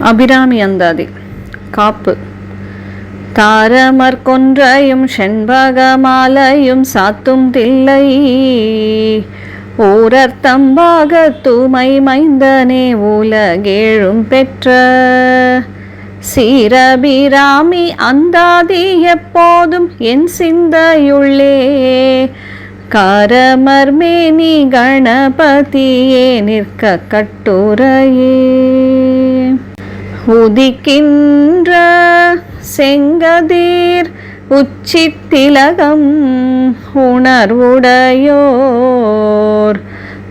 அபிராமி அந்தாதி. காப்பு. தாரமர் கொன்றையும் செண்பகமாலையும் சாத்தும் தில்லை. ஊரர்த்தம்பாக தூமை மைந்தனே உலகேழும் பெற்ற. சீரபிராமி அந்தாதி எப்போதும் என் சிந்தையுள்ளே. காரமர்மேனி கணபதியே நிற்க கட்டுரையே. உதிக்கின்ற செங்கதீர் உச்சித்திலகம் உணர்வுடையோர்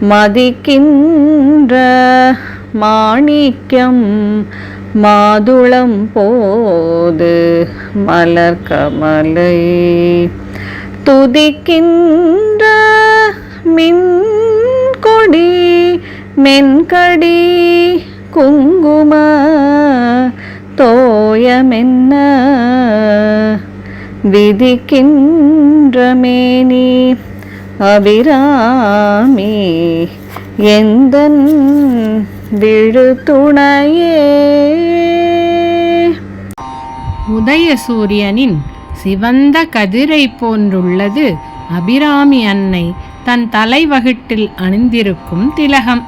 மதிக்கின்ற மாணிக்கம் மாதுளம் போது மலர் கமலை துதிக்கின்ற மின்கொடி மென்கடி தோயமென்ன விதிக்கின்ற நீ அபிராமி எந்த விழுத்துணையே? உதயசூரியனின் சிவந்த கதிரை போன்றுள்ளது அபிராமி அன்னை தன் தலைவகிட்டில் அணிந்திருக்கும் திலகம்.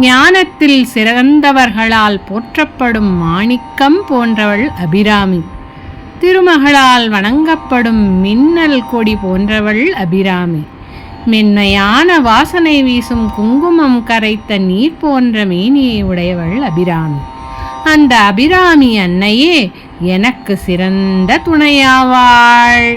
ஞானத்தில் சிறந்தவர்களால் போற்றப்படும் மாணிக்கம் போன்றவள் அபிராமி. திருமகளால் வணங்கப்படும் மின்னல் கொடி போன்றவள் அபிராமி. மென்மையான வாசனை வீசும் குங்குமம் கரைத்த நீர் போன்ற மேனியை உடையவள் அபிராமி. அந்த அபிராமி அன்னையே எனக்கு சிறந்த துணையாவாள்.